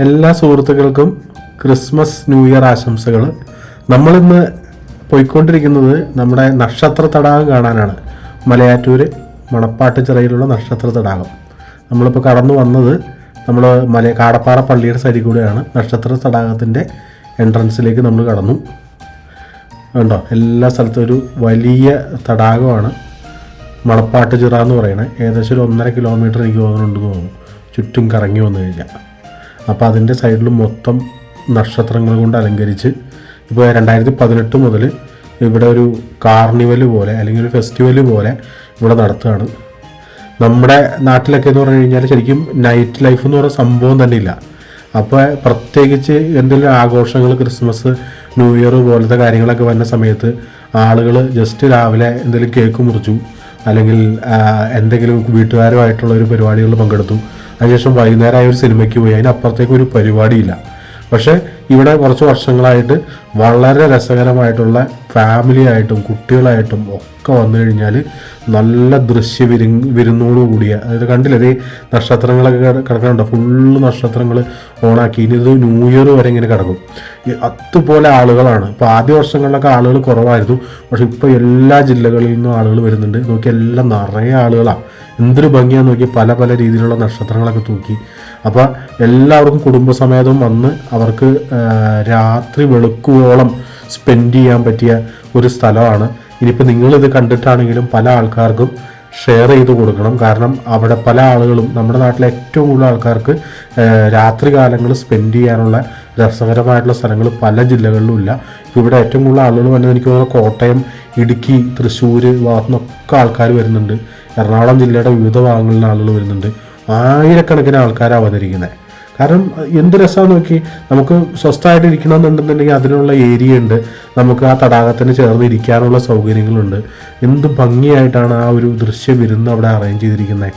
എല്ലാ സുഹൃത്തുക്കൾക്കും Christmas new year ആശംസകൾ. നമ്മളിന്ന് പോയിക്കൊണ്ടിരിക്കുന്നത് നമ്മുടെ നക്ഷത്ര തടാകം കാണാനാണ്. മലയാറ്റൂര് മണപ്പാട്ട് ചിറയിലുള്ള നക്ഷത്ര തടാകം. നമ്മളിപ്പോൾ കടന്നു വന്നത് നമ്മൾ മല കാടപ്പാറ പള്ളിയുടെ സൈഡിൽ കൂടെയാണ്. നക്ഷത്ര തടാകത്തിന്റെ എൻട്രൻസിലേക്ക് നമ്മൾ കടന്നു. കണ്ടോ? എല്ലാ സ്ഥലത്തും ഒരു വലിയ തടാകമാണ്. മണപ്പാട്ട് ചിറ എന്ന് പറയുന്നത് ഏകദേശം ഒരു ഒന്നര കിലോമീറ്റർ എനിക്ക് തോന്നുന്നുണ്ടെന്ന് തോന്നുന്നു. ചുറ്റും കറങ്ങി വന്നു കഴിഞ്ഞാൽ അപ്പോൾ അതിന്റെ സൈഡിൽ മൊത്തം നക്ഷത്രങ്ങൾ കൊണ്ട് അലങ്കരിച്ച് ഇപ്പോൾ രണ്ടായിരത്തി പതിനെട്ട് മുതൽ ഇവിടെ ഒരു കാർണിവൽ പോലെ അല്ലെങ്കിൽ ഒരു ഫെസ്റ്റിവൽ പോലെ ഇവിടെ നടത്തുകയാണ്. നമ്മുടെ നാട്ടിലൊക്കെ എന്ന് പറഞ്ഞു കഴിഞ്ഞാൽ ശരിക്കും നൈറ്റ് ലൈഫ് എന്ന് പറയുന്ന സംഭവം തന്നെ ഇല്ല. അപ്പോൾ പ്രത്യേകിച്ച് എന്തെങ്കിലും ആഘോഷങ്ങൾ ക്രിസ്മസ് ന്യൂ ഇയർ പോലത്തെ കാര്യങ്ങളൊക്കെ വരുന്ന സമയത്ത് ആളുകൾ ജസ്റ്റ് രാവിലെ എന്തെങ്കിലും കേക്ക് മുറിച്ചു അല്ലെങ്കിൽ എന്തെങ്കിലും വീട്ടുകാരുമായിട്ടുള്ള ഒരു പരിപാടികളിൽ പങ്കെടുത്തു. അതിനുശേഷം വൈകുന്നേരമായ ഒരു സിനിമയ്ക്ക് പോയി. അതിനപ്പുറത്തേക്ക് ഒരു പരിപാടിയില്ല. പക്ഷേ ഇവിടെ കുറച്ച് വർഷങ്ങളായിട്ട് വളരെ രസകരമായിട്ടുള്ള ഫാമിലി ആയിട്ടും കുട്ടികളായിട്ടും ഒക്കെ വന്നു കഴിഞ്ഞാൽ നല്ല ദൃശ്യ വിരു വിരുന്നോടുകൂടിയ അതായത് കണ്ടില്ലേ ഇതേ നക്ഷത്രങ്ങളൊക്കെ കിടക്കുന്നുണ്ടോ? ഫുള്ള് നക്ഷത്രങ്ങൾ ഓണാക്കി. ഇനി ഇത് ന്യൂ ഇയർ വരെ ഇങ്ങനെ കിടക്കും. അതുപോലെ ആളുകളാണ്. ഇപ്പോൾ ആദ്യ വർഷങ്ങളിലൊക്കെ ആളുകൾ കുറവായിരുന്നു. പക്ഷെ ഇപ്പോൾ എല്ലാ ജില്ലകളിൽ നിന്നും ആളുകൾ വരുന്നുണ്ട്. നോക്കി എല്ലാം നിറയെ ആളുകളാണ് എന്തൊരു ഭംഗിയാന്ന് നോക്കി പല പല രീതിയിലുള്ള നക്ഷത്രങ്ങളൊക്കെ തൂക്കി. അപ്പോൾ എല്ലാവർക്കും കുടുംബസമേതം വന്ന് അവർക്ക് രാത്രി വെളുക്കുവോളം സ്പെൻഡ് ചെയ്യാൻ പറ്റിയ ഒരു സ്ഥലമാണ്. ഇനിയിപ്പോൾ നിങ്ങളിത് കണ്ടിട്ടാണെങ്കിലും പല ആൾക്കാർക്കും ഷെയർ ചെയ്ത് കൊടുക്കണം. കാരണം അവിടെ പല ആളുകളും നമ്മുടെ നാട്ടിലെ ഏറ്റവും കൂടുതൽ ആൾക്കാർക്ക് രാത്രി കാലങ്ങൾ സ്പെൻഡ് ചെയ്യാനുള്ള രസകരമായിട്ടുള്ള സ്ഥലങ്ങൾ പല ജില്ലകളിലും ഇല്ല. ഇവിടെ ഏറ്റവും കൂടുതൽ ആളുകൾ വന്നത് എനിക്ക് തോന്നുന്നു കോട്ടയം ഇടുക്കി തൃശ്ശൂർ ഭാഗത്തുനിന്നൊക്കെ ആൾക്കാർ വരുന്നുണ്ട്. എറണാകുളം ജില്ലയുടെ വിവിധ ഭാഗങ്ങളിൽ ആളുകൾ വരുന്നുണ്ട്. ആയിരക്കണക്കിന് ആൾക്കാരാണ് വന്നിരിക്കുന്നത് കാരണം എന്ത് രസമാണെന്ന് നോക്കി നമുക്ക് സ്വസ്ഥമായിട്ട് ഇരിക്കണമെന്നുണ്ടെന്നുണ്ടെങ്കിൽ അതിനുള്ള ഏരിയ ഉണ്ട് നമുക്ക് ആ തടാകത്തിന് ചേർന്ന് ഇരിക്കാനുള്ള സൗകര്യങ്ങളുണ്ട്. എന്ത് ഭംഗിയായിട്ടാണ് ആ ഒരു ദൃശ്യ വിരുന്ന് അവിടെ അറേഞ്ച് ചെയ്തിരിക്കുന്നത്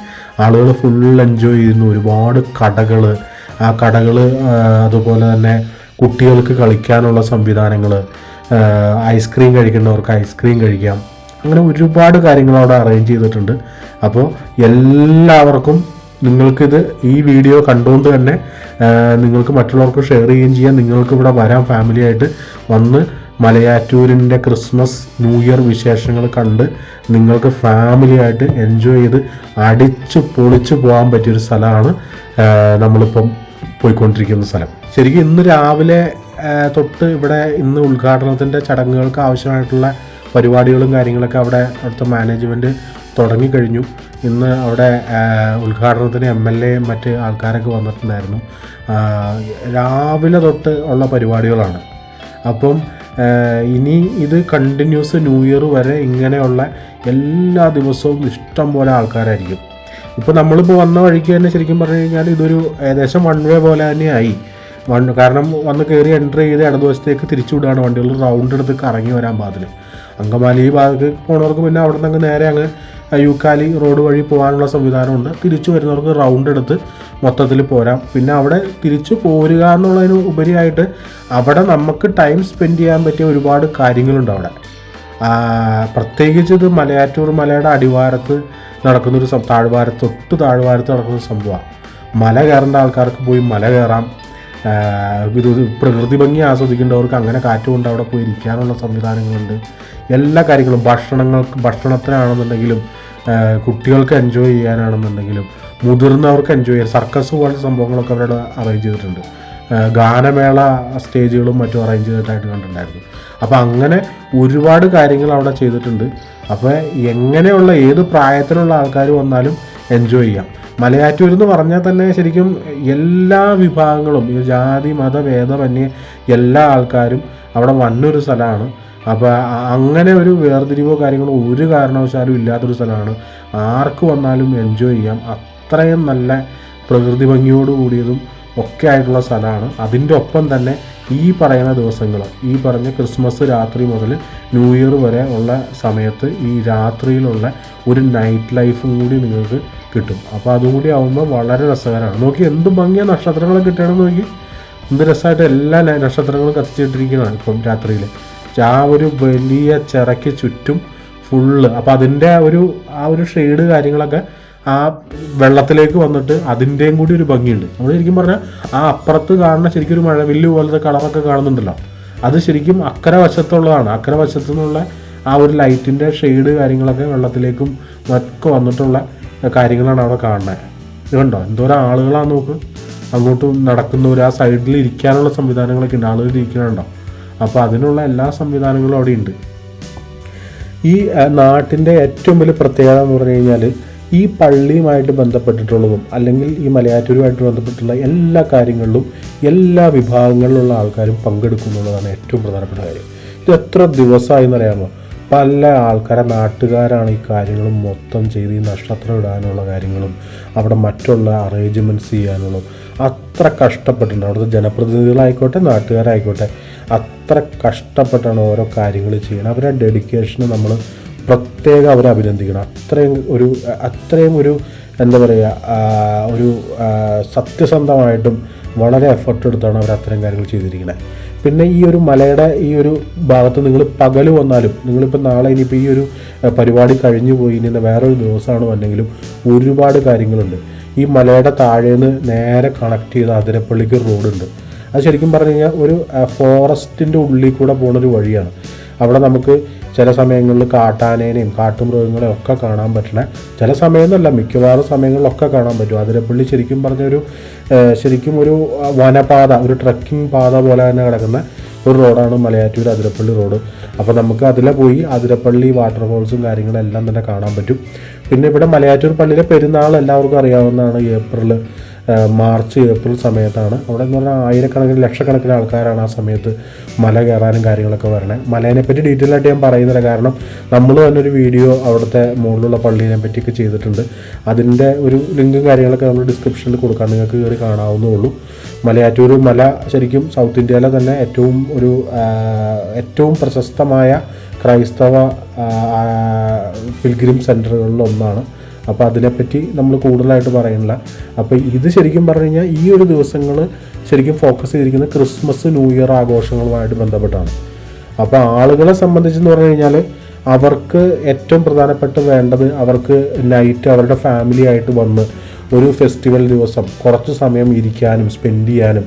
ആളുകൾ ഫുൾ എൻജോയ് ചെയ്യുന്നു. ഒരുപാട് കടകൾ ആ കടകൾ അതുപോലെ തന്നെ കുട്ടികൾക്ക് കളിക്കാനുള്ള സംവിധാനങ്ങൾ ഐസ്ക്രീം കഴിക്കേണ്ടവർക്ക് ഐസ്ക്രീം കഴിക്കാം. അങ്ങനെ ഒരുപാട് കാര്യങ്ങൾ അവിടെ അറേഞ്ച് ചെയ്തിട്ടുണ്ട്. അപ്പോൾ എല്ലാവർക്കും നിങ്ങൾക്കിത് ഈ വീഡിയോ കണ്ടുകൊണ്ട് തന്നെ നിങ്ങൾക്ക് മറ്റുള്ളവർക്ക് ഷെയർ ചെയ്യുകയും ചെയ്യാം. നിങ്ങൾക്ക് ഇവിടെ വരാം ഫാമിലിയായിട്ട് വന്ന് മലയാറ്റൂരിന്റെ ക്രിസ്മസ് ന്യൂ ഇയർ വിശേഷങ്ങൾ കണ്ട് നിങ്ങൾക്ക് ഫാമിലിയായിട്ട് എൻജോയ് ചെയ്ത് അടിച്ച് പൊളിച്ച് പോകാൻ പറ്റിയൊരു സ്ഥലമാണ് നമ്മളിപ്പം പോയിക്കൊണ്ടിരിക്കുന്ന സ്ഥലം. ശരിക്കും ഇന്ന് രാവിലെ തൊട്ട് ഇവിടെ ഇന്ന് ഉദ്ഘാടനത്തിന്റെ ചടങ്ങുകൾക്ക് ആവശ്യമായിട്ടുള്ള പരിപാടികളും കാര്യങ്ങളൊക്കെ അവിടെ അവിടുത്തെ മാനേജ്മെന്റ് തുടങ്ങിക്കഴിഞ്ഞു. ഇന്ന് അവിടെ ഉദ്ഘാടനത്തിന് എം എൽ എ മറ്റ് ആൾക്കാരൊക്കെ വന്നിട്ടുണ്ടായിരുന്നു. രാവിലെ തൊട്ട് ഉള്ള പരിപാടികളാണ്. അപ്പം ഇനി ഇത് കണ്ടിന്യൂസ് ന്യൂ ഇയർ വരെ ഇങ്ങനെയുള്ള എല്ലാ ദിവസവും ഇഷ്ടം പോലെ ആൾക്കാരായിരിക്കും. ഇപ്പോൾ നമ്മളിപ്പോൾ വന്ന വഴിക്ക് തന്നെ ശരിക്കും പറഞ്ഞു കഴിഞ്ഞാൽ ഇതൊരു ഏകദേശം വൺ വേ പോലെ തന്നെയായി വൺ കാരണം വന്ന് കയറി എന്റർ ചെയ്ത് ഇടതുവശത്തേക്ക് തിരിച്ചുവിടുകയാണ് വണ്ടികൾ. റൗണ്ട് എടുത്ത് കറങ്ങി വരാൻ പാകത്തിന് അങ്കമാലി ഈ ഭാഗത്ത് പോണവർക്ക് പിന്നെ അവിടെ നിന്ന് നേരെ അങ്ങ് യൂക്കാലി റോഡ് വഴി പോകാനുള്ള സംവിധാനമുണ്ട്. തിരിച്ചു വരുന്നവർക്ക് റൗണ്ട് എടുത്ത് മൊത്തത്തിൽ പോരാം. പിന്നെ അവിടെ തിരിച്ചു പോരുക എന്നുള്ളതിന് ഉപരിയായിട്ട് അവിടെ നമുക്ക് ടൈം സ്പെൻഡ് ചെയ്യാൻ പറ്റിയ ഒരുപാട് കാര്യങ്ങളുണ്ട് അവിടെ. പ്രത്യേകിച്ച് ഇത് മലയാറ്റൂർ മലയുടെ അടിവാരത്ത് നടക്കുന്നൊരു താഴ്വാരത്ത് തൊട്ട് താഴ്വാരത്ത് നടക്കുന്ന സംഭവമാണ്. മല കയറേണ്ട ആൾക്കാർക്ക് പോയി മല കയറാം. പ്രകൃതി ഭംഗി ആസ്വദിക്കേണ്ടവർക്ക് അങ്ങനെ കാറ്റ് കൊണ്ട് അവിടെ പോയി ഇരിക്കാനുള്ള സംവിധാനങ്ങളുണ്ട്. എല്ലാ കാര്യങ്ങളും ഭക്ഷണങ്ങൾക്ക് ഭക്ഷണത്തിനാണെന്നുണ്ടെങ്കിലും കുട്ടികൾക്ക് എൻജോയ് ചെയ്യാനാണെന്നുണ്ടെങ്കിലും മുതിർന്നവർക്ക് എൻജോയ് ചെയ്യാൻ സർക്കസ് പോലത്തെ സംഭവങ്ങളൊക്കെ അവരുടെ അറേഞ്ച് ചെയ്തിട്ടുണ്ട്. ഗാനമേള സ്റ്റേജുകളും മറ്റും അറേഞ്ച് ചെയ്തിട്ടായിട്ട് കണ്ടിട്ടുണ്ടായിരുന്നു. അപ്പോൾ അങ്ങനെ ഒരുപാട് കാര്യങ്ങൾ അവിടെ ചെയ്തിട്ടുണ്ട്. അപ്പോൾ എങ്ങനെയുള്ള ഏത് പ്രായത്തിലുള്ള ആൾക്കാർ വന്നാലും എൻജോയ് ചെയ്യാം. മലയാറ്റൂർ എന്ന് പറഞ്ഞാൽ തന്നെ ശരിക്കും എല്ലാ വിഭാഗങ്ങളും ഈ ജാതി മത ഭേദമന്യേ എല്ലാ ആൾക്കാരും അവിടെ വന്നൊരു സ്ഥലമാണ്. അപ്പോൾ അങ്ങനെ ഒരു വേർതിരിവോ കാര്യങ്ങളോ ഒരു കാരണവശാലും ഇല്ലാത്തൊരു സ്ഥലമാണ്. ആർക്ക് വന്നാലും എൻജോയ് ചെയ്യാം. അത്രയും നല്ല പ്രകൃതി ഭംഗിയോട് കൂടിയതും ഒക്കെ ആയിട്ടുള്ള സ്ഥലമാണ്. അതിന്റെ ഒപ്പം തന്നെ ഈ പറയുന്ന ദിവസങ്ങൾ ഈ പറഞ്ഞ ക്രിസ്മസ് രാത്രി മുതൽ ന്യൂ ഇയർ വരെ ഉള്ള സമയത്ത് ഈ രാത്രിയിലുള്ള ഒരു നൈറ്റ് ലൈഫും കൂടി നിങ്ങൾക്ക് കിട്ടും. അപ്പോൾ അതും കൂടി ആകുമ്പോൾ വളരെ രസകരമാണ്. നോക്കി എന്ത് ഭംഗിയ നക്ഷത്രങ്ങളെ കിട്ടണമെന്ന് നോക്കി. എന്ത് രസമായിട്ട് എല്ലാ നക്ഷത്രങ്ങളും കത്തിച്ചിട്ടിരിക്കുന്നതാണ് ഇപ്പം രാത്രിയിൽ. ആ ഒരു വലിയ ചിറയ്ക്ക് ചുറ്റും ഫുള്ള് അപ്പോൾ അതിന്റെ ഒരു ആ ഒരു ഷെയ്ഡ് കാര്യങ്ങളൊക്കെ ആ വെള്ളത്തിലേക്ക് വന്നിട്ട് അതിന്റെയും കൂടി ഒരു ഭംഗിയുണ്ട്. നമ്മൾ ശരിക്കും പറഞ്ഞാൽ ആ അപ്പുറത്ത് കാണുന്ന ശരിക്കും ഒരു മഴവില്ല് പോലത്തെ കളറൊക്കെ കാണുന്നുണ്ടല്ലോ. അത് ശരിക്കും അക്കരെ വശത്തുള്ളതാണ് അക്കരെ വശത്തു നിന്നുള്ള ആ ഒരു ലൈറ്റിന്റെ ഷെയ്ഡ് കാര്യങ്ങളൊക്കെ വെള്ളത്തിലേക്കും ഒക്കെ വന്നിട്ടുള്ള കാര്യങ്ങളാണ് അവിടെ കാണുന്നത് ഇതുണ്ടോ എന്തോരം ആളുകളാണ് നോക്ക്. അങ്ങോട്ട് നടക്കുന്നവർ ആ സൈഡിൽ ഇരിക്കാനുള്ള സംവിധാനങ്ങളൊക്കെ ഉണ്ട്. ആളുകൾ ഇരിക്കുന്നുണ്ടോ? അപ്പോൾ അതിനുള്ള എല്ലാ സംവിധാനങ്ങളും അവിടെ ഉണ്ട് ഈ നാട്ടിന്റെ ഏറ്റവും വലിയ പ്രത്യേകത എന്ന് പറഞ്ഞു കഴിഞ്ഞാൽ ഈ പള്ളിയുമായിട്ട് ബന്ധപ്പെട്ടിട്ടുള്ളതും അല്ലെങ്കിൽ ഈ മലയാറ്റൂരുമായിട്ട് ബന്ധപ്പെട്ടുള്ള എല്ലാ കാര്യങ്ങളിലും എല്ലാ വിഭാഗങ്ങളിലുള്ള ആൾക്കാരും പങ്കെടുക്കുന്നുള്ളതാണ് ഏറ്റവും പ്രധാനപ്പെട്ട കാര്യം. ഇത് എത്ര ദിവസമായി എന്നറിയാമോ? പല ആൾക്കാരെ നാട്ടുകാരാണ് ഈ കാര്യങ്ങളും മൊത്തം ചെയ്ത് ഈ നക്ഷത്രം ഇടാനുള്ള കാര്യങ്ങളും അവിടെ മറ്റുള്ള അറേഞ്ച്മെന്റ്സ് ചെയ്യാനുള്ളതും. അത്ര കഷ്ടപ്പെട്ടിട്ടുണ്ട്. അവിടുത്തെ ജനപ്രതിനിധികളായിക്കോട്ടെ നാട്ടുകാരായിക്കോട്ടെ അത്ര കഷ്ടപ്പെട്ടാണ് ഓരോ കാര്യങ്ങൾ ചെയ്യണം അവരുടെ ഡെഡിക്കേഷന് നമ്മൾ പ്രത്യേകം അവരെ അഭിനന്ദിക്കണം. അത്രയും ഒരു അത്രയും ഒരു എന്താ പറയുക ഒരു സത്യസന്ധമായിട്ടും വളരെ എഫർട്ട് എടുത്താണ് അവർ അത്തരം കാര്യങ്ങൾ ചെയ്തിരിക്കുന്നത് പിന്നെ ഈ ഒരു മലയുടെ ഈ ഒരു ഭാഗത്ത് നിങ്ങൾ പകൽ വന്നാലും നിങ്ങളിപ്പോൾ നാളെ ഇനിയിപ്പോൾ ഈ ഒരു പരിപാടി കഴിഞ്ഞു പോയി ഇനി വേറൊരു ദിവസമാണ് വന്നെങ്കിലും ഒരുപാട് കാര്യങ്ങളുണ്ട്. ഈ മലയുടെ താഴേന്ന് നേരെ കണക്ട് ചെയ്ത അതിരപ്പള്ളിക്ക് റോഡുണ്ട്. അത് ശരിക്കും പറഞ്ഞു കഴിഞ്ഞാൽ ഒരു ഫോറസ്റ്റിന്റെ ഉള്ളിൽ കൂടെ പോണൊരു വഴിയാണ്. അവിടെ നമുക്ക് ചില സമയങ്ങളിൽ കാട്ടാനേനെയും കാട്ടുമൃഗങ്ങളെയും ഒക്കെ കാണാൻ പറ്റണ. ചില സമയമൊന്നുമല്ല മിക്കവാറും സമയങ്ങളിലൊക്കെ കാണാൻ പറ്റും. അതിരപ്പള്ളി ശരിക്കും പറഞ്ഞൊരു ശരിക്കും ഒരു വനപാത ഒരു ട്രക്കിംഗ് പാത പോലെ തന്നെ കിടക്കുന്ന ഒരു റോഡാണ് മലയാറ്റൂർ അതിരപ്പള്ളി റോഡ്. അപ്പോൾ നമുക്ക് അതിലെ പോയി അതിരപ്പള്ളി വാട്ടർഫോൾസും കാര്യങ്ങളെല്ലാം തന്നെ കാണാൻ പറ്റും. പിന്നെ ഇവിടെ മലയാറ്റൂർ പള്ളിയിലെ പെരുന്നാൾ എല്ലാവർക്കും അറിയാവുന്നതാണ് ഏപ്രിൽ മാർച്ച് ഏപ്രിൽ സമയത്താണ്. അവിടെ എന്ന് പറഞ്ഞാൽ ആയിരക്കണക്കിന് ലക്ഷക്കണക്കിന് ആൾക്കാരാണ് ആ സമയത്ത് മല കയറാനും കാര്യങ്ങളൊക്കെ വരണേ. മലേനെ പറ്റി ഡീറ്റെയിൽ ആയിട്ട് ഞാൻ പറയുന്നില്ല. കാരണം നമ്മൾ തന്നെ ഒരു വീഡിയോ അവിടുത്തെ മുകളിലുള്ള പള്ളീനെ പറ്റിയൊക്കെ ചെയ്തിട്ടുണ്ട്. അതിന്റെ ഒരു ലിങ്കും കാര്യങ്ങളൊക്കെ നമ്മൾ ഡിസ്ക്രിപ്ഷനിൽ കൊടുക്കാൻ നിങ്ങൾക്ക് കയറി കാണാവുന്നേ ഉള്ളൂ. മലയാറ്റൂർ മല ശരിക്കും സൗത്ത് ഇന്ത്യയിലെ തന്നെ ഏറ്റവും ഒരു ഏറ്റവും പ്രശസ്തമായ ക്രൈസ്തവ പിൽഗ്രിം സെന്ററുകളിൽ ഒന്നാണ്. അപ്പോൾ അതിനെപ്പറ്റി നമ്മൾ കൂടുതലായിട്ട് പറയുന്നില്ല. അപ്പോൾ ഇത് ശരിക്കും പറഞ്ഞു കഴിഞ്ഞാൽ ഈ ഒരു ദിവസങ്ങൾ ശരിക്കും ഫോക്കസ് ചെയ്തിരിക്കുന്നത് ക്രിസ്മസ് ന്യൂ ഇയർ ആഘോഷങ്ങളുമായിട്ട് ബന്ധപ്പെട്ടാണ്. അപ്പോൾ ആളുകളെ സംബന്ധിച്ചെന്ന് പറഞ്ഞു കഴിഞ്ഞാൽ അവർക്ക് ഏറ്റവും പ്രധാനപ്പെട്ട വേണ്ടത് അവർക്ക് നൈറ്റ് അവരുടെ ഫാമിലി ആയിട്ട് വന്ന് ഒരു ഫെസ്റ്റിവൽ ദിവസം കുറച്ച് സമയം ഇരിക്കാനും സ്പെൻഡ് ചെയ്യാനും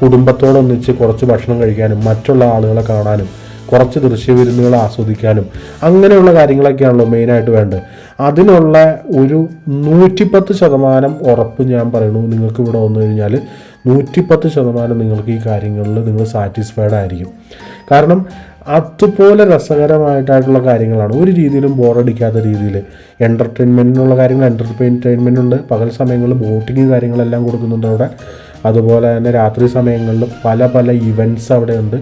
കുടുംബത്തോടൊന്നിച്ച് കുറച്ച് ഭക്ഷണം കഴിക്കാനും മറ്റുള്ള ആളുകളെ കാണാനും കുറച്ച് ദൃശ്യവിരുന്നുകൾ ആസ്വദിക്കാനും അങ്ങനെയുള്ള കാര്യങ്ങളൊക്കെയാണല്ലോ മെയിനായിട്ട് വേണ്ടത്. അതിനുള്ള ഒരു നൂറ്റിപ്പത്ത് ശതമാനം ഉറപ്പ് ഞാൻ പറയുന്നു നിങ്ങൾക്ക് ഇവിടെ വന്നു കഴിഞ്ഞാൽ നൂറ്റിപ്പത്ത് ശതമാനം നിങ്ങൾക്ക് ഈ കാര്യങ്ങളിൽ നിങ്ങൾ സാറ്റിസ്ഫൈഡ് ആയിരിക്കും. കാരണം അതുപോലെ രസകരമായിട്ടായിട്ടുള്ള കാര്യങ്ങളാണ്. ഒരു രീതിയിലും ബോറടിക്കാത്ത രീതിയിൽ എന്റർടൈൻമെന്റിനുള്ള കാര്യങ്ങൾ എന്റർടൈൻമെന്റ് ഉണ്ട്. പകൽ സമയങ്ങളിൽ ബോട്ടിങ് കാര്യങ്ങളെല്ലാം കൊടുക്കുന്നുണ്ട് അവിടെ. അതുപോലെ തന്നെ രാത്രി സമയങ്ങളിൽ പല പല ഇവന്റ്സ് അവിടെയുണ്ട്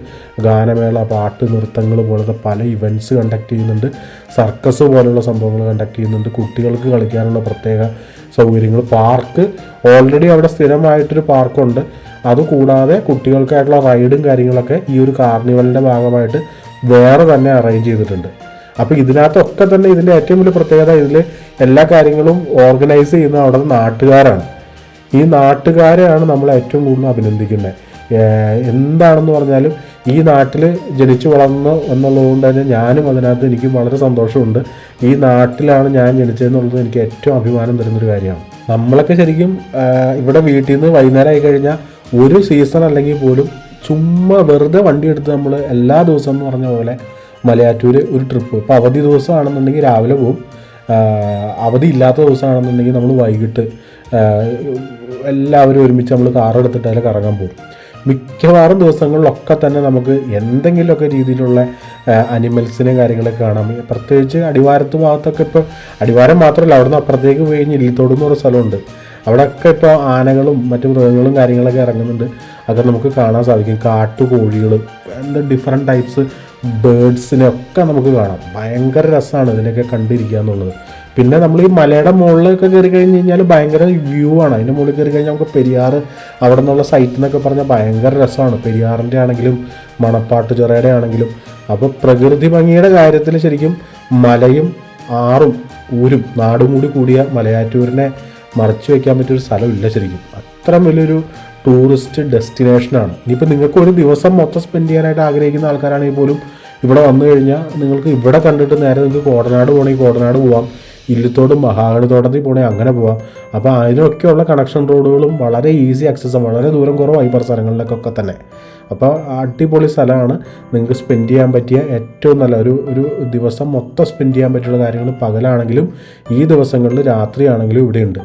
ഗാനമേള പാട്ട് നൃത്തങ്ങൾ പോലത്തെ പല ഇവന്റ്സ് കണ്ടക്ട് ചെയ്യുന്നുണ്ട്. സർക്കസ് പോലുള്ള സംഭവങ്ങൾ കണ്ടക്ട് ചെയ്യുന്നുണ്ട്. കുട്ടികൾക്ക് കളിക്കാനുള്ള പ്രത്യേക സൗകര്യങ്ങൾ. പാർക്ക് ഓൾറെഡി അവിടെ സ്ഥിരമായിട്ടൊരു പാർക്കുണ്ട് അതുകൂടാതെ കുട്ടികൾക്കായിട്ടുള്ള റൈഡും കാര്യങ്ങളൊക്കെ ഈ ഒരു കാർണിവലിന്റെ ഭാഗമായിട്ട് വേറെ തന്നെ അറേഞ്ച് ചെയ്തിട്ടുണ്ട്. അപ്പോൾ ഇതിനകത്തൊക്കെ തന്നെ ഇതിന്റെ ഏറ്റവും വലിയ പ്രത്യേകത ഇതിൽ എല്ലാ കാര്യങ്ങളും ഓർഗനൈസ് ചെയ്യുന്ന അവിടെ നാട്ടുകാരാണ്. ഈ നാട്ടുകാരെയാണ് നമ്മൾ ഏറ്റവും കൂടുതൽ അഭിനന്ദിക്കുന്നത്. എന്താണെന്ന് പറഞ്ഞാലും ഈ നാട്ടിൽ ജനിച്ചു വളർന്നു എന്നുള്ളതുകൊണ്ട് തന്നെ ഞാനും അതിനകത്ത് എനിക്ക് വളരെ സന്തോഷമുണ്ട്. ഈ നാട്ടിലാണ് ഞാൻ ജനിച്ചതെന്നുള്ളത് എനിക്ക് ഏറ്റവും അഭിമാനം തരുന്നൊരു കാര്യമാണ്. നമ്മളൊക്കെ ശരിക്കും ഇവിടെ വീട്ടിൽ നിന്ന് വൈകുന്നേരം ആയി കഴിഞ്ഞാൽ ഒരു സീസൺ അല്ലെങ്കിൽ പോലും ചുമ്മാ വെറുതെ വണ്ടി എടുത്ത് നമ്മൾ എല്ലാ ദിവസവും എന്ന് പറഞ്ഞ പോലെ മലയാറ്റൂർ ഒരു ട്രിപ്പ്. ഇപ്പോൾ അവധി ദിവസമാണെന്നുണ്ടെങ്കിൽ രാവിലെ പോകും അവധി ഇല്ലാത്ത ദിവസമാണെന്നുണ്ടെങ്കിൽ നമ്മൾ വൈകിട്ട് എല്ലാവരും ഒരുമിച്ച് നമ്മൾ കാറെടുത്തിട്ട് അതിൽ കറങ്ങാൻ പോകും. മിക്കവാറും ദിവസങ്ങളിലൊക്കെ തന്നെ നമുക്ക് എന്തെങ്കിലുമൊക്കെ രീതിയിലുള്ള അനിമൽസിനെ കാര്യങ്ങളൊക്കെ കാണാം. പ്രത്യേകിച്ച് അടിവാരത്ത് ഭാഗത്തൊക്കെ ഇപ്പോൾ അടിവാരം മാത്രമല്ല അവിടുന്ന് അപ്പുറത്തേക്ക് പോയി കഴിഞ്ഞ് ഇല്ലിത്തോട് എന്ന് പറഞ്ഞ സ്ഥലമുണ്ട്. അവിടെയൊക്കെ ഇപ്പോൾ ആനകളും മറ്റു മൃഗങ്ങളും കാര്യങ്ങളൊക്കെ ഇറങ്ങുന്നുണ്ട്. അതൊക്കെ നമുക്ക് കാണാൻ സാധിക്കും. കാട്ടുകോഴികൾ എന്താ ഡിഫറെന്റ് ടൈപ്സ് ബേഡ്സിനെയൊക്കെ നമുക്ക് കാണാം. ഭയങ്കര രസമാണ് ഇതിനൊക്കെ കണ്ടിരിക്കുക എന്നുള്ളത്. പിന്നെ നമ്മൾ ഈ മലയുടെ മുകളിലൊക്കെ കയറി കഴിഞ്ഞ് കഴിഞ്ഞാൽ ഭയങ്കര വ്യൂ ആണ്. അതിന്റെ മുകളിൽ കയറി കഴിഞ്ഞാൽ നമുക്ക് പെരിയാർ അവിടെ നിന്നുള്ള സൈറ്റ് എന്നൊക്കെ പറഞ്ഞാൽ ഭയങ്കര രസമാണ്. പെരിയാറിന്റെ ആണെങ്കിലും മണപ്പാട്ട് ചിറയുടെ ആണെങ്കിലും. അപ്പോൾ പ്രകൃതി ഭംഗിയുടെ കാര്യത്തിൽ ശരിക്കും മലയും ആറും ഊരും നാടും കൂടി കൂടിയ മലയാറ്റൂരിനെ മറച്ചു വയ്ക്കാൻ പറ്റിയൊരു സ്ഥലമില്ല ശരിക്കും. അത്ര വലിയൊരു ടൂറിസ്റ്റ് ഡെസ്റ്റിനേഷനാണ് ഇനിയിപ്പോൾ നിങ്ങൾക്ക് ഒരു ദിവസം മൊത്തം സ്പെൻഡ് ചെയ്യാനായിട്ട് ആഗ്രഹിക്കുന്ന ആൾക്കാരാണെങ്കിൽ പോലും ഇവിടെ വന്നു കഴിഞ്ഞാൽ നിങ്ങൾക്ക് ഇവിടെ കണ്ടിട്ട് നേരെ നിങ്ങൾക്ക് കോടനാട് പോകണമെങ്കിൽ കോടനാട് പോവാം. ഇല്ലത്തോടും മഹാഗണി തോട്ടത്തിൽ പോകണേ അങ്ങനെ പോവാം. അപ്പോൾ അതിനൊക്കെയുള്ള കണക്ഷൻ റോഡുകളും വളരെ ഈസി ആക്സസ് വളരെ ദൂരം കുറവായി പറ സ്ഥലങ്ങളിലേക്കൊക്കെ തന്നെ. അപ്പോൾ അടിപൊളി സ്ഥലമാണ്. നിങ്ങൾക്ക് സ്പെൻഡ് ചെയ്യാൻ പറ്റിയ ഏറ്റവും നല്ല ഒരു ഒരു ദിവസം മൊത്തം സ്പെൻഡ് ചെയ്യാൻ പറ്റിയുള്ള കാര്യങ്ങൾ പകലാണെങ്കിലും ഈ ദിവസങ്ങളിൽ രാത്രിയാണെങ്കിലും ഇവിടെയുണ്ട്.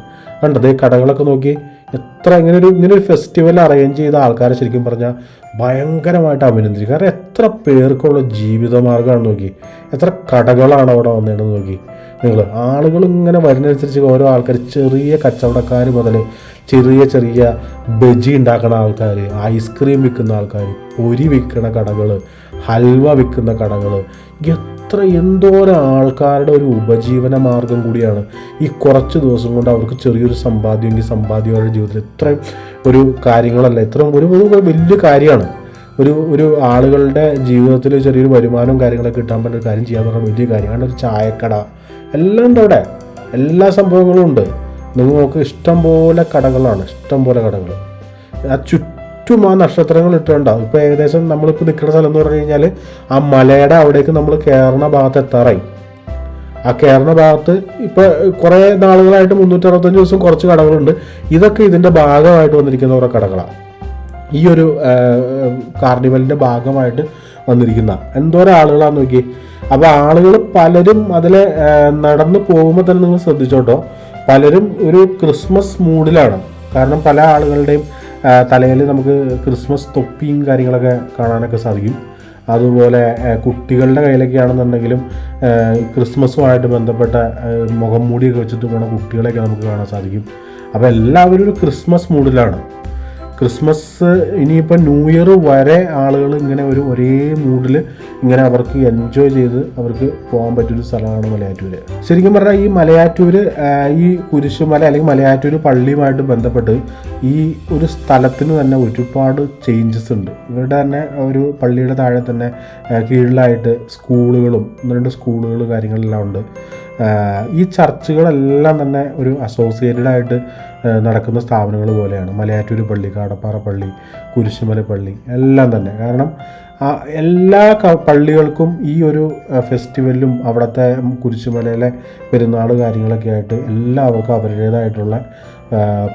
കണ്ടത് കടകളൊക്കെ നോക്കി. എത്ര ഇങ്ങനെ ഒരു ഇങ്ങനെ ഒരു ഫെസ്റ്റിവൽ അറേഞ്ച് ചെയ്ത ആൾക്കാരെ ശരിക്കും പറഞ്ഞാൽ ഭയങ്കരമായിട്ട് അഭിനന്ദിക്കും. കാരണം എത്ര പേർക്കുള്ള ജീവിതമാർഗമാണ് നോക്കി. എത്ര കടകളാണ് അവിടെ വന്നതെന്ന് നോക്കി. നിങ്ങൾ ആളുകൾ ഇങ്ങനെ വരുന്നതനുസരിച്ച് ഓരോ ആൾക്കാർ ചെറിയ കച്ചവടക്കാർ മുതൽ ചെറിയ ചെറിയ ബജി ഉണ്ടാക്കുന്ന ആൾക്കാർ ഐസ്ക്രീം വിൽക്കുന്ന ആൾക്കാർ പൊരി വിൽക്കുന്ന കടകൾ ഹൽവ വിൽക്കുന്ന കടകൾ എത്ര എന്തോരം ആൾക്കാരുടെ ഒരു ഉപജീവന മാർഗം കൂടിയാണ് ഈ കുറച്ച് ദിവസം കൊണ്ട് അവർക്ക് ചെറിയൊരു സമ്പാദ്യമെങ്കിൽ സമ്പാദ്യം അവരുടെ ജീവിതത്തിൽ ഇത്രയും ഒരു കാര്യങ്ങളല്ല. ഇത്രയും ഒരു വലിയ കാര്യമാണ്. ഒരു ഒരു ആളുകളുടെ ജീവിതത്തിൽ ചെറിയൊരു വരുമാനവും കാര്യങ്ങളൊക്കെ കിട്ടാൻ പറ്റുന്ന ഒരു കാര്യം ചെയ്യാൻ പറഞ്ഞാൽ വലിയ കാര്യമാണ് ഒരു ചായക്കട എല്ലാം ഉണ്ട് അവിടെ. എല്ലാ സംഭവങ്ങളും ഉണ്ട്. നിങ്ങൾ നോക്ക് ഇഷ്ടം പോലെ കടകളാണ് ഇഷ്ടം പോലെ കടകൾ ആ ചുറ്റും ആ നക്ഷത്രങ്ങൾ ഇട്ടുണ്ടാവും ഇപ്പോൾ ഏകദേശം നമ്മളിപ്പോൾ നിൽക്കുന്ന സ്ഥലം എന്ന് പറഞ്ഞു കഴിഞ്ഞാൽ ആ മലയുടെ അവിടേക്ക് നമ്മൾ കയറുന്ന ഭാഗത്ത് എത്താറായി. ആ കയറുന്ന ഭാഗത്ത് ഇപ്പോൾ കുറേ നാളുകളായിട്ട് മുന്നൂറ്റി അറുപത്തഞ്ച് ദിവസം കുറച്ച് കടകളുണ്ട്. ഇതൊക്കെ ഇതിന്റെ ഭാഗമായിട്ട് വന്നിരിക്കുന്ന കുറേ കടകളാണ് ഈ ഒരു കാർണിവലിന്റെ ഭാഗമായിട്ട് വന്നിരിക്കുന്ന എന്തോരം ആളുകളാണെന്ന് നോക്കി അപ്പോൾ ആളുകൾ പലരും അതിൽ നടന്നു പോകുമ്പോൾ തന്നെ നിങ്ങൾ ശ്രദ്ധിച്ചോട്ടോ. പലരും ഒരു ക്രിസ്മസ് മൂഡിലാണ്. കാരണം പല ആളുകളുടെയും തലയിൽ നമുക്ക് ക്രിസ്മസ് തൊപ്പിയും കാര്യങ്ങളൊക്കെ കാണാനൊക്കെ സാധിക്കും. അതുപോലെ കുട്ടികളുടെ കയ്യിലൊക്കെ ആണെന്നുണ്ടെങ്കിലും ക്രിസ്മസുമായിട്ട് ബന്ധപ്പെട്ട മുഖം മൂടിയൊക്കെ വെച്ചിട്ട് പോണ കുട്ടികളെയൊക്കെ നമുക്ക് കാണാൻ സാധിക്കും. അപ്പോൾ എല്ലാവരും ഒരു ക്രിസ്മസ് മൂഡിലാണ്. ക്രിസ്മസ് ഇനിയിപ്പോൾ ന്യൂ ഇയർ വരെ ആളുകൾ ഇങ്ങനെ ഒരു ഒരേ മൂഡിൽ ഇങ്ങനെ അവർക്ക് എൻജോയ് ചെയ്ത് അവർക്ക് പോകാൻ പറ്റിയൊരു സ്ഥലമാണ് മലയാറ്റൂർ ശരിക്കും പറഞ്ഞാൽ ഈ മലയാറ്റൂർ ഈ കുരിശുമല അല്ലെങ്കിൽ മലയാറ്റൂർ പള്ളിയുമായിട്ട് ബന്ധപ്പെട്ട് ഈ ഒരു സ്ഥലത്തിന് തന്നെ ഒരുപാട് ചേഞ്ചസ് ഉണ്ട്. ഇവരുടെ തന്നെ ഒരു പള്ളിയുടെ താഴെ തന്നെ കീഴിലായിട്ട് സ്കൂളുകളും ഒന്ന് രണ്ട് സ്കൂളുകൾ കാര്യങ്ങളെല്ലാം ഉണ്ട്. ഈ ചർച്ചുകളെല്ലാം തന്നെ ഒരു അസോസിയേറ്റഡ് ആയിട്ട് നടക്കുന്ന സ്ഥാപനങ്ങൾ പോലെയാണ്. മലയാറ്റൂർ പള്ളി കാടപ്പാറ പള്ളി കുരിശുമല പള്ളി എല്ലാം തന്നെ. കാരണം എല്ലാ പള്ളികൾക്കും ഈ ഒരു ഫെസ്റ്റിവലിലും അവിടുത്തെ കുരിശുമലയിലെ പെരുന്നാൾ കാര്യങ്ങളൊക്കെ ആയിട്ട് എല്ലാവർക്കും അവരുടേതായിട്ടുള്ള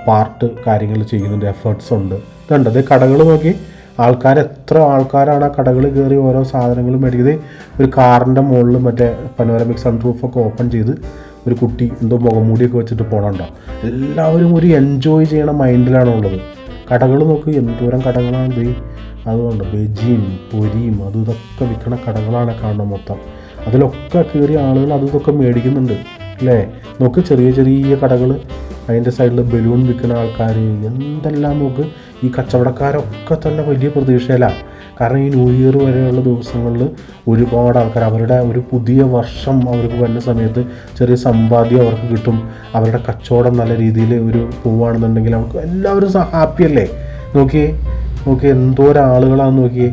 പാർട്ട് കാര്യങ്ങൾ ചെയ്യുന്നുണ്ട് എഫേർട്സ് ഉണ്ട്. ഇതുണ്ട്. അത് കടകൾ നോക്കി. ആൾക്കാർ എത്ര ആൾക്കാരാണ് ആ കടകൾ കയറി ഓരോ സാധനങ്ങളും മേടിക്കുന്നത്? ഒരു കാറിന്റെ മുകളിൽ മറ്റേ പനോരമിക് സൺറൂഫൊക്കെ ഓപ്പൺ ചെയ്ത് ഒരു കുട്ടി എന്തോ മുഖംമൂടിയൊക്കെ വെച്ചിട്ട് പോകണുണ്ടോ എല്ലാവരും ഒരു എൻജോയ് ചെയ്യണ മൈൻഡിലാണ് ഉള്ളത്. കടകൾ നോക്ക് എന്തോരം കടകളാണ് ഇത്. അതുകൊണ്ട് ബജിയും പൊരിയും അതും ഇതൊക്കെ വിൽക്കണ കടകളാണ് കാണുന്നത് മൊത്തം. അതിലൊക്കെ കയറി ആളുകൾ അതും ഇതൊക്കെ മേടിക്കുന്നുണ്ട് അല്ലേ? നോക്ക് ചെറിയ ചെറിയ കടകൾ അതിന്റെ സൈഡിൽ ബലൂൺ വിൽക്കുന്ന ആൾക്കാർ എന്തെല്ലാം നോക്ക്? ഈ കച്ചവടക്കാരൊക്കെ തന്നെ വലിയ പ്രതീക്ഷയിലാണ്. കാരണം ഈ ന്യൂ ഇയർ വരെയുള്ള ദിവസങ്ങളിൽ ഒരുപാട് ആൾക്കാർ അവരുടെ ഒരു പുതിയ വർഷം അവർക്ക് വരുന്ന സമയത്ത് ചെറിയ സമ്പാദ്യം അവർക്ക് കിട്ടും. അവരുടെ കച്ചവടം നല്ല രീതിയിൽ ഒരു പോവുകയാണെന്നുണ്ടെങ്കിൽ അവർക്ക് എല്ലാവരും ഹാപ്പിയല്ലേ നോക്കിയേ നോക്കിയേ എന്തോരം ആളുകളാണെന്ന് നോക്കിയേ.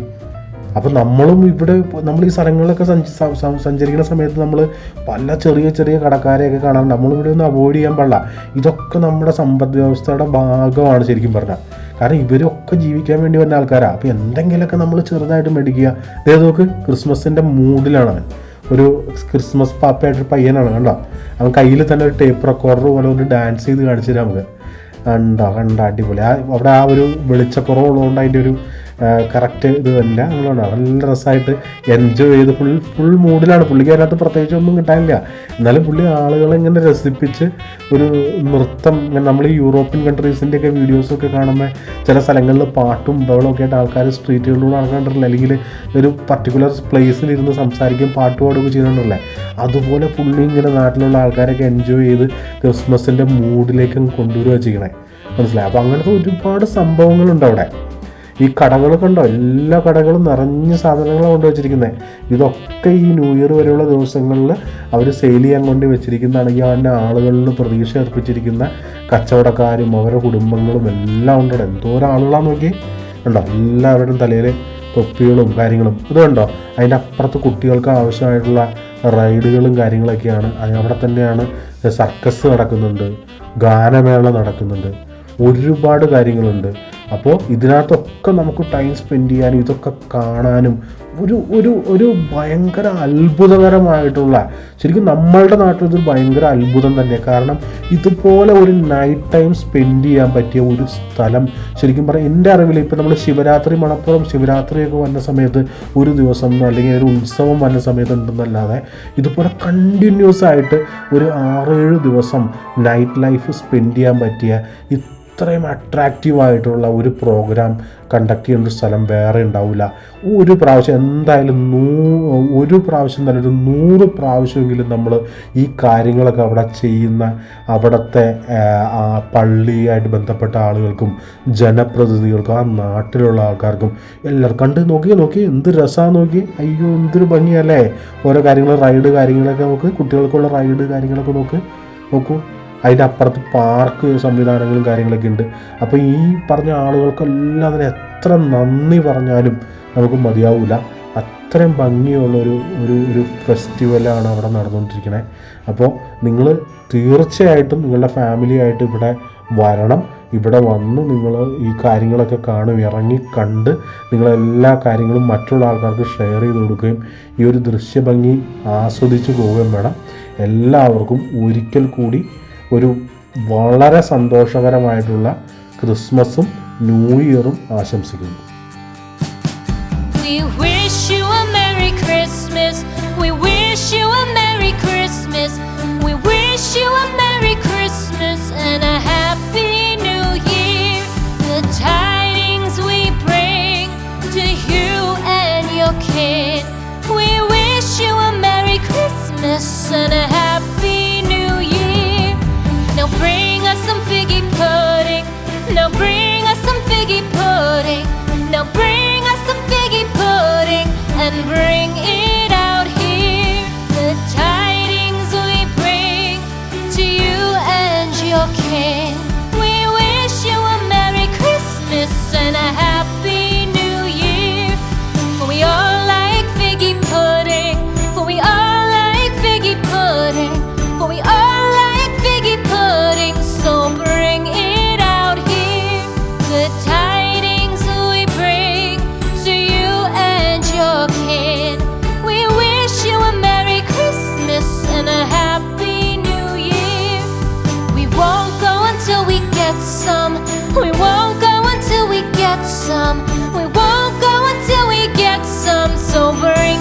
അപ്പം നമ്മളും ഇവിടെ നമ്മൾ ഈ സ്ഥലങ്ങളിലൊക്കെ സഞ്ചരിക്കുന്ന സമയത്ത് നമ്മൾ പല ചെറിയ ചെറിയ കടക്കാരെയൊക്കെ കാണാറുണ്ട്. നമ്മളിവിടെ ഒന്ന് അവോയ്ഡ് ചെയ്യാൻ പാടില്ല. ഇതൊക്കെ നമ്മുടെ സമ്പദ് വ്യവസ്ഥയുടെ ഭാഗമാണ് ശരിക്കും പറഞ്ഞാൽ. കാരണം ഇവരൊക്കെ ജീവിക്കാൻ വേണ്ടി വന്ന ആൾക്കാരാണ് അപ്പോൾ എന്തെങ്കിലുമൊക്കെ നമ്മൾ ചെറുതായിട്ട് മേടിക്കുക. അതേ നോക്ക് ക്രിസ്മസിന്റെ മൂഡിലാണ് അവൻ. ഒരു ക്രിസ്മസ് പാപ്പയായിട്ടൊരു പയ്യനാണ് കണ്ടോ? അവൻ കയ്യിൽ തന്നെ ഒരു ടേപ്പ് റെക്കോർഡർ പോലെ ഒന്ന് ഡാൻസ് ചെയ്ത് കാണിച്ചു തരാം നമുക്ക്. കണ്ടോ കണ്ട അടിപൊളി. ആ അവിടെ ആ ഒരു വെളിച്ചക്കുറവുള്ളതുകൊണ്ട് അതിന്റെ ഒരു കറക്റ്റ് ഇത് തന്നെ അതുകൊണ്ടാണ് നല്ല രസമായിട്ട് എൻജോയ് ചെയ്ത് ഫുൾ ഫുൾ മൂഡിലാണ് പുള്ളിക്ക് പ്രത്യേകിച്ച് ഒന്നും കിട്ടാനില്ല. എന്നാലും പുള്ളി ആളുകളെ ഇങ്ങനെ രസിപ്പിച്ച് ഒരു നൃത്തം നമ്മൾ യൂറോപ്യൻ കൺട്രീസിന്റെ ഒക്കെ വീഡിയോസൊക്കെ കാണുമ്പോൾ ചില സ്ഥലങ്ങളിൽ പാട്ടും ബഹളമൊക്കെ ആയിട്ട് ആൾക്കാർ സ്ട്രീറ്റുകളിലൂടെ നടക്കാണ്ടില്ല അല്ലെങ്കിൽ ഒരു പർട്ടിക്കുലർ പ്ലേസിൽ ഇരുന്ന് സംസാരിക്കുകയും പാട്ട് പാടുകയും ചെയ്യുന്നുണ്ടല്ലേ അതുപോലെ പുള്ളി ഇങ്ങനെ നാട്ടിലുള്ള ആൾക്കാരൊക്കെ എൻജോയ് ചെയ്ത് ക്രിസ്മസിന്റെ മൂഡിലേക്കും കൊണ്ടുവരിക ചെയ്യണേ. മനസ്സിലായി? അപ്പോൾ അങ്ങനത്തെ ഒരുപാട് സംഭവങ്ങളുണ്ട് അവിടെ. ഈ കടകൾ കണ്ടോ? എല്ലാ കടകളും നിറഞ്ഞ സാധനങ്ങളാണ് കൊണ്ടുവച്ചിരിക്കുന്നത് ഇതൊക്കെ ഈ ന്യൂ ഇയർ വരെയുള്ള ദിവസങ്ങളിൽ അവർ സെയിൽ ചെയ്യാൻ കൊണ്ട് വെച്ചിരിക്കുന്നതാണ്. ഈ അവന്റെ ആളുകളിൽ പ്രതീക്ഷ അർപ്പിച്ചിരിക്കുന്ന കച്ചവടക്കാരും അവരുടെ കുടുംബങ്ങളും എല്ലാം ഉണ്ട്. എന്തോരം ആളുകളാന്ന് നോക്കി ഉണ്ടോ എല്ലാവരുടെയും തലയിൽ തൊപ്പികളും കാര്യങ്ങളും. ഇത് കണ്ടോ? അതിന്റെ അപ്പുറത്ത് കുട്ടികൾക്ക് ആവശ്യമായിട്ടുള്ള റൈഡുകളും കാര്യങ്ങളൊക്കെയാണ്. അവിടെ തന്നെയാണ് സർക്കസ് നടക്കുന്നുണ്ട്. ഗാനമേള നടക്കുന്നുണ്ട്. ഒരുപാട് കാര്യങ്ങളുണ്ട്. അപ്പോൾ ഇതിനകത്തൊക്കെ നമുക്ക് ടൈം സ്പെൻഡ് ചെയ്യാനും ഇതൊക്കെ കാണാനും ഒരു ഒരു ഒരു ഭയങ്കര അത്ഭുതകരമായിട്ടുള്ള ശരിക്കും നമ്മളുടെ നാട്ടിൽ ഇതൊരു ഭയങ്കര അത്ഭുതം തന്നെ കാരണം ഇതുപോലെ ഒരു നൈറ്റ് ടൈം സ്പെൻഡ് ചെയ്യാൻ പറ്റിയ ഒരു സ്ഥലം ശരിക്കും പറയാം എന്റെ അറിവിൽ ഇപ്പോൾ നമ്മൾ ശിവരാത്രി മണപ്പുറം ശിവരാത്രിയൊക്കെ വന്ന സമയത്ത് ഒരു ദിവസം അല്ലെങ്കിൽ ഒരു ഉത്സവം വന്ന സമയത്ത് ഉണ്ടെന്നല്ലാതെ ഇതുപോലെ കണ്ടിന്യൂസ് ആയിട്ട് ഒരു ആറേഴ് ദിവസം നൈറ്റ് ലൈഫ് സ്പെൻഡ് ചെയ്യാൻ പറ്റിയ ഇത്രയും അട്രാക്റ്റീവ് ആയിട്ടുള്ള ഒരു പ്രോഗ്രാം കണ്ടക്ട് ചെയ്യുന്ന ഒരു സ്ഥലം വേറെ ഉണ്ടാവില്ല ഒരു പ്രാവശ്യം എന്തായാലും നൂ ഒരു പ്രാവശ്യം തന്നെ ഒരു നൂറ് പ്രാവശ്യമെങ്കിലും നമ്മൾ ഈ കാര്യങ്ങളൊക്കെ അവിടെ ചെയ്യുന്ന അവിടുത്തെ ആ പള്ളിയായിട്ട് ബന്ധപ്പെട്ട ആളുകൾക്കും ജനപ്രതിനിധികൾക്കും ആ നാട്ടിലുള്ള ആൾക്കാർക്കും എല്ലാവർക്കും കണ്ട് നോക്കി നോക്കി എന്ത് രസമാണ് നോക്കി. അയ്യോ എന്തൊരു ഭംഗിയല്ലേ. ഓരോ കാര്യങ്ങൾ റൈഡ് കാര്യങ്ങളൊക്കെ നോക്ക് കുട്ടികൾക്കുള്ള റൈഡ് കാര്യങ്ങളൊക്കെ നോക്ക് നോക്കൂ. അതിന്റെ അപ്പുറത്ത് പാർക്ക് സംവിധാനങ്ങളും കാര്യങ്ങളൊക്കെ ഉണ്ട്. അപ്പോൾ ഈ പറഞ്ഞ ആളുകൾക്കെല്ലാം അതിന് എത്ര നന്ദി പറഞ്ഞാലും നമുക്ക് മതിയാവില്ല അത്രയും ഭംഗിയുള്ള ഒരു ഒരു ഒരു ഫെസ്റ്റിവലാണ് അവിടെ നടന്നുകൊണ്ടിരിക്കുന്നത് അപ്പോൾ നിങ്ങൾ തീർച്ചയായിട്ടും നിങ്ങളുടെ ഫാമിലിയായിട്ട് ഇവിടെ വരണം. ഇവിടെ വന്ന് നിങ്ങൾ ഈ കാര്യങ്ങളൊക്കെ കാണും ഇറങ്ങി കണ്ട് നിങ്ങളെല്ലാ കാര്യങ്ങളും മറ്റുള്ള ആൾക്കാർക്ക് ഷെയർ ചെയ്ത് കൊടുക്കുകയും ഈ ഒരു ദൃശ്യഭംഗി ആസ്വദിച്ച് പോവുകയും വേണം. എല്ലാവർക്കും ഒരിക്കൽ കൂടി ഒരു വളരെ സന്തോഷകരമായിട്ടുള്ള ക്രിസ്മസും ന്യൂ ഇയറും ആശംസിക്കുന്നു We wish you a Merry Christmas. We wish you a Merry Christmas. We wish you a Merry Christmas and a Happy New Year. The tidings we bring to you and your. We wish you a Merry Christmas and a Happy and bring it get some. We won't go until we get some. We won't go until we get some. So bring